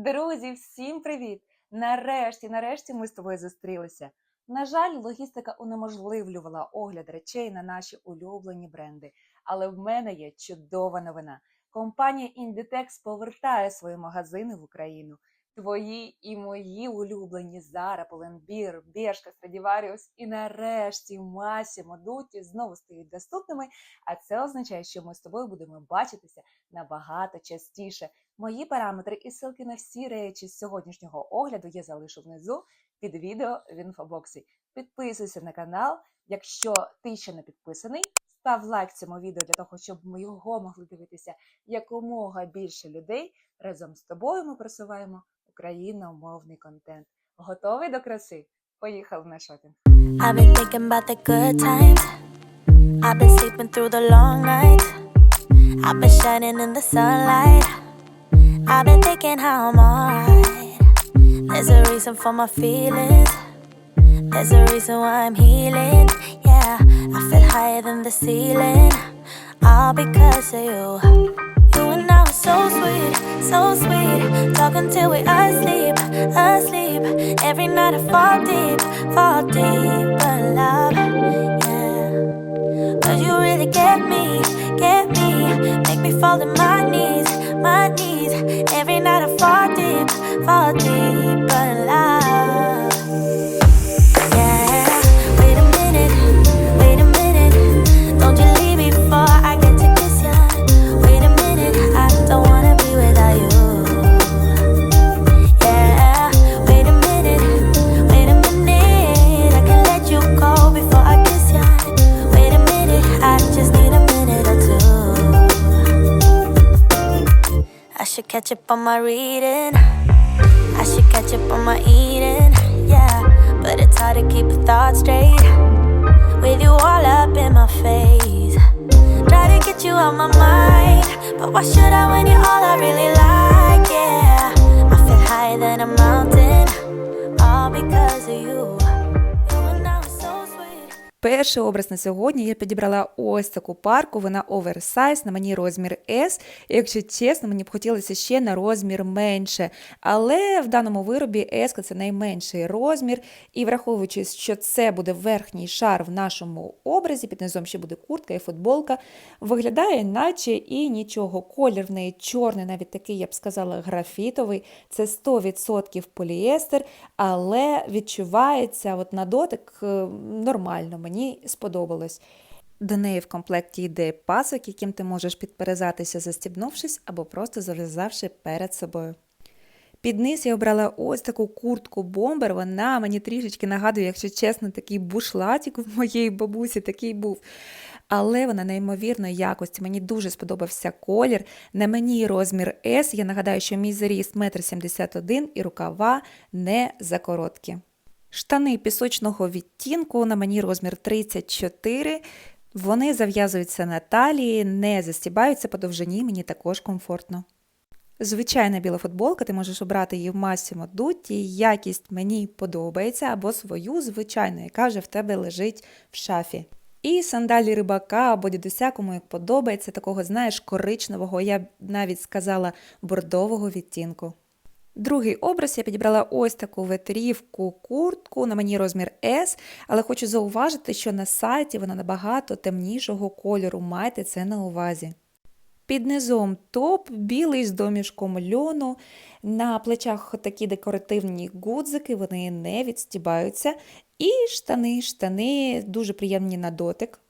Друзі, всім привіт! Нарешті, нарешті ми з тобою зустрілися. На жаль, логістика унеможливлювала огляд речей на наші улюблені бренди. Але в мене є чудова новина. Компанія Inditex повертає свої магазини в Україну. Твої і мої улюблені Zara, Pull&Bear, Bershka, Stradivarius і нарешті Massimo Dutti знову стають доступними. А це означає, що ми з тобою будемо бачитися набагато частіше. Мої параметри і ссылки на всі речі з сьогоднішнього огляду я залишу внизу під відео в інфобоксі. Підписуйся на канал. Якщо ти ще не підписаний, став лайк цьому відео для того, щоб ми його могли дивитися якомога більше людей. Разом з тобою ми просуваємо україномовний контент. Готовий до краси? Поїхали на шопінг! I've been thinking about the good times. I've been sleeping through the long nights. I've been shining in the sunlight. I've been thinking how I'm alright. There's a reason for my feelings. There's a reason why I'm healing. Yeah, I feel higher than the ceiling. All because of you. You and I were so sweet, so sweet. Talk until we asleep, asleep. Every night I fall deep, fall deep in love. Yeah. You really get me, get me. Make me fall to my knees, my knees. Every night I fall deep, fall deep in love. My reading. I should catch up on my eating. Yeah, but it's hard to keep a thought straight with you all up in my face. Try to get you out my mind, but why should I when you're all I really like? Yeah, I feel higher than a mountain, all because of you. You Перший образ на сьогодні я підібрала ось таку парку. Вона оверсайз, на мені розмір S. Якщо чесно, мені б хотілося ще на розмір менше. Але в даному виробі S це найменший розмір. І враховуючи, що це буде верхній шар в нашому образі, під низом ще буде куртка і футболка, виглядає наче і нічого. Колір в неї чорний, навіть такий, я б сказала, графітовий. Це 100% поліестер, але відчувається от на дотик е, нормально. Мені сподобалось. До неї в комплекті йде пасок, яким ти можеш підперезатися, застібнувшись або просто зав'язавши перед собою. Під низ я обрала ось таку куртку бомбер. Вона мені трішечки нагадує, якщо чесно, такий бушлатик в моєї бабусі такий був. Але вона неймовірної якості. Мені дуже сподобався колір. На мені розмір S. Я нагадаю, що мій заріст 1,71 м і рукава не закороткі. Штани пісочного відтінку на мені розмір 34. Вони зав'язуються на талії, не застібаються по довжині, мені також комфортно. Звичайна біла футболка, ти можеш обрати її в Massimo Dutti, якість мені подобається, або свою звичайну, яка вже в тебе лежить в шафі. І сандалі рибака або дідуся, кому як подобається, такого, знаєш, коричневого, я б навіть сказала, бордового відтінку. Другий образ я підібрала ось таку ветрівку куртку на мені розмір S, але хочу зауважити, що на сайті вона набагато темнішого кольору. Майте це на увазі. Під низом топ білий з домішком льону. На плечах такі декоративні гудзики, вони не відстібаються. І штани, штани дуже приємні на дотик.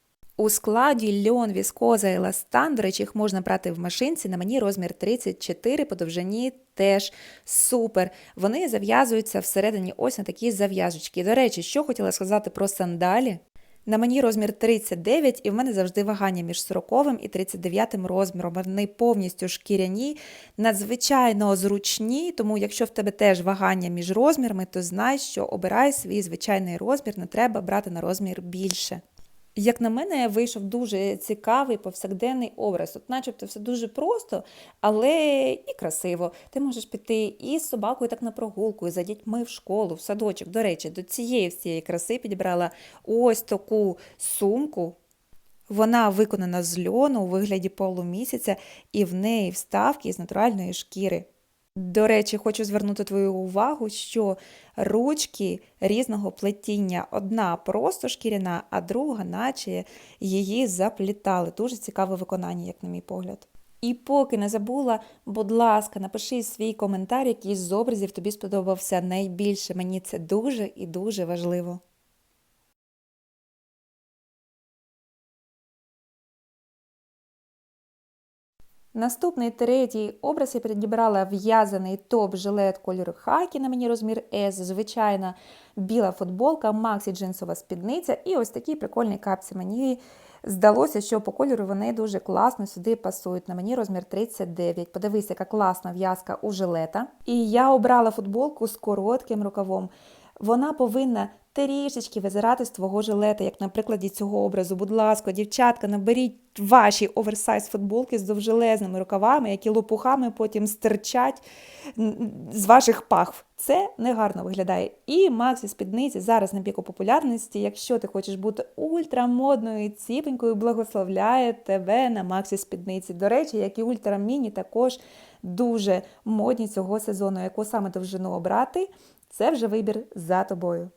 У складі льон, віскоза, еластан, до речі, їх можна брати в машинці. На мені розмір 34, по довжині теж супер. Вони зав'язуються всередині ось на такі зав'язочки. До речі, що хотіла сказати про сандалі. На мені розмір 39, і в мене завжди вагання між 40 і 39 розміром. Вони повністю шкіряні, надзвичайно зручні, тому якщо в тебе теж вагання між розмірами, то знай, що обирай свій звичайний розмір, не треба брати на розмір більше. Як на мене, вийшов дуже цікавий повсякденний образ. От начебто все дуже просто, але і красиво. Ти можеш піти і з собакою так на прогулку, і за дітьми в школу, в садочок. До речі, до цієї всієї краси підібрала ось таку сумку. Вона виконана з льону у вигляді полумісяця, і в неї вставки з натуральної шкіри. До речі, хочу звернути твою увагу, що ручки різного плетіння. Одна просто шкіряна, а друга, наче її заплітали. Дуже цікаве виконання, як на мій погляд. І поки не забула, будь ласка, напиши свій коментар, який з образів тобі сподобався найбільше. Мені це дуже і дуже важливо. Наступний третій образ я підібрала в'язаний топ-жилет кольору хакі на мені розмір S, звичайна біла футболка, максі джинсова спідниця і ось такі прикольні капці. Мені здалося, що по кольору вони дуже класно сюди пасують. На мені розмір 39. Подивись, яка класна в'язка у жилета. І я обрала футболку з коротким рукавом. Вона повинна трішечки визирати з твого жилета, як на прикладі цього образу. Будь ласка, дівчатка, наберіть ваші оверсайз футболки з довжелезними рукавами, які лопухами потім стирчать з ваших пахв. Це негарно виглядає. І Максі спідниці зараз на піку популярності. Якщо ти хочеш бути ультрамодною і ціпенькою, благословляє тебе на Максі спідниці. До речі, як і ультраміні, також дуже модні цього сезону. Яку саме довжину обрати, це вже вибір за тобою.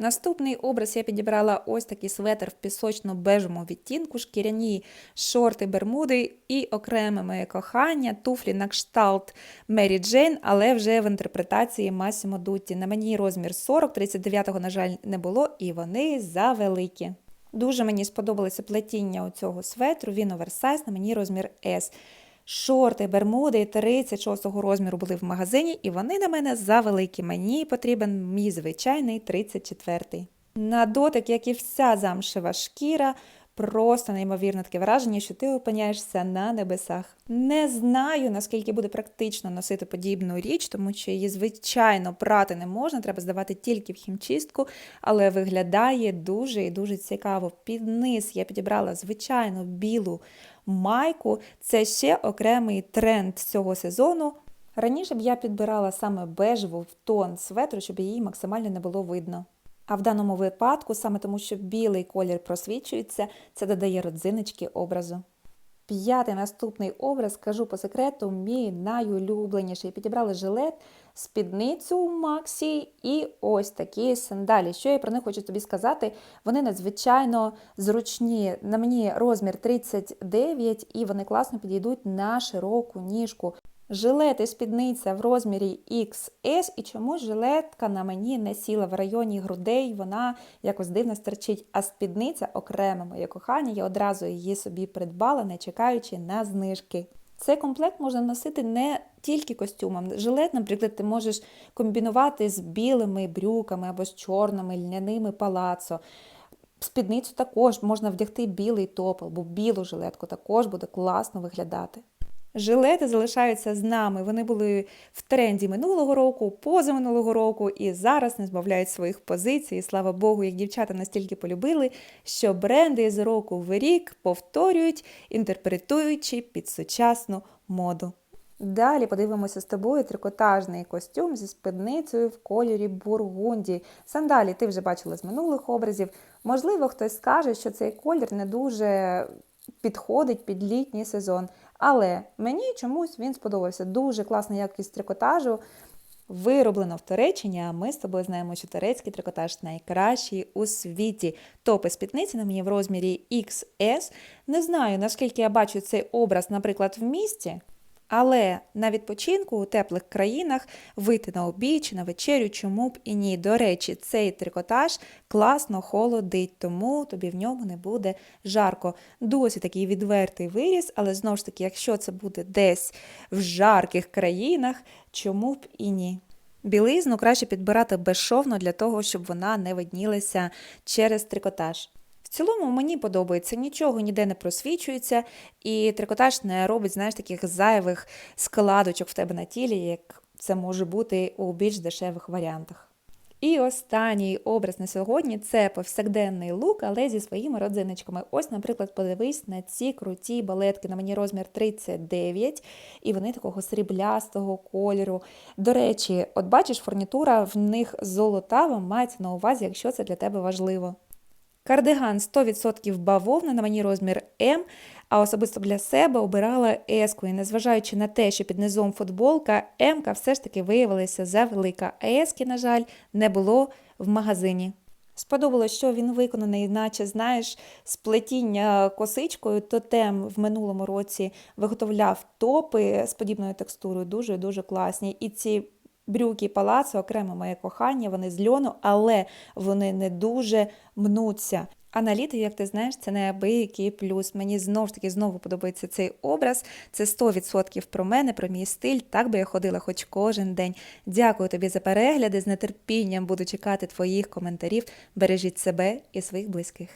Наступний образ я підібрала ось такий светр в пісочно-бежому відтінку, шкіряні шорти, бермуди і окреме моє кохання, туфлі на кшталт Мері Джейн, але вже в інтерпретації Масімо Дутті. На мені розмір 40, 39-го, на жаль, не було, і вони завеликі. Дуже мені сподобалося плетіння у цього светру, він оверсайз, на мені розмір S. Шорти, бермуди 36-го розміру були в магазині, і вони на мене завеликі. Мені потрібен мій звичайний 34-й. На дотик, як і вся замшева шкіра, просто неймовірне таке враження, що ти опиняєшся на небесах. Не знаю, наскільки буде практично носити подібну річ, тому що її, звичайно, прати не можна, треба здавати тільки в хімчистку, але виглядає дуже і дуже цікаво. Під низ я підібрала звичайно білу майку. Це ще окремий тренд цього сезону. Раніше б я підбирала саме бежеву в тон светру, щоб її максимально не було видно. А в даному випадку, саме тому, що білий колір просвічується, це додає родзиночки образу. П'ятий наступний образ, скажу по секрету, мій найулюбленіший. Підібрали жилет, спідницю Максі і ось такі сандалі. Що я про них хочу тобі сказати? Вони надзвичайно зручні. На мені розмір 39 і вони класно підійдуть на широку ніжку. Жилет і спідниця в розмірі XS, і чомусь жилетка на мені не сіла в районі грудей, вона якось дивно стерчить, а спідниця окремо моє кохання, я одразу її собі придбала, не чекаючи на знижки. Цей комплект можна носити не тільки костюмом. Жилет, наприклад, ти можеш комбінувати з білими брюками або з чорними льняними палацо. Спідницю також можна вдягти білий топ або білу жилетку, також буде класно виглядати. Жилети залишаються з нами. Вони були в тренді минулого року, позаминулого року, і зараз не збавляють своїх позицій. І, слава Богу, як дівчата настільки полюбили, що бренди з року в рік повторюють, інтерпретуючи під сучасну моду. Далі подивимося з тобою трикотажний костюм зі спідницею в кольорі бургунді. Сандалі ти вже бачила з минулих образів. Можливо, хтось скаже, що цей колір не дуже підходить під літній сезон. Але мені чомусь він сподобався. Дуже класна якість трикотажу. Вироблено в Туреччині, а ми з тобою знаємо, що турецький трикотаж найкращий у світі. Топи спідниці на мені в розмірі XS. Не знаю, наскільки я бачу цей образ, наприклад, в місті. Але на відпочинку у теплих країнах вийти на обід чи на вечерю, чому б і ні. До речі, цей трикотаж класно холодить, тому тобі в ньому не буде жарко. Досі такий відвертий виріс, але знову ж таки, якщо це буде десь в жарких країнах, чому б і ні. Білизну краще підбирати безшовно для того, щоб вона не виднілася через трикотаж. В цілому мені подобається, нічого ніде не просвічується, і трикотаж не робить, знаєш, таких зайвих складочок в тебе на тілі, як це може бути у більш дешевих варіантах. І останній образ на сьогодні це повсякденний лук, але зі своїми родзиночками. Ось, наприклад, подивись на ці круті балетки. На мені розмір 39, і вони такого сріблястого кольору. До речі, от бачиш, фурнітура в них золотава, мається на увазі, якщо це для тебе важливо. Кардиган 100% бавовна на мені розмір М, а особисто для себе обирала еску. І незважаючи на те, що під низом футболка, М-ка все ж таки виявилася завелика. А ески, на жаль, не було в магазині. Сподобалось, що він виконаний, наче знаєш, з плетіння косичкою. Тотем в минулому році виготовляв топи з подібною текстурою, дуже дуже класні. І ці брюки палацу, окремо моє кохання, вони з льону, але вони не дуже мнуться. А на літо, як ти знаєш, це неабиякий плюс. Мені знову ж таки знову подобається цей образ. Це 100% про мене, про мій стиль. Так би я ходила хоч кожен день. Дякую тобі за перегляди. З нетерпінням буду чекати твоїх коментарів. Бережіть себе і своїх близьких.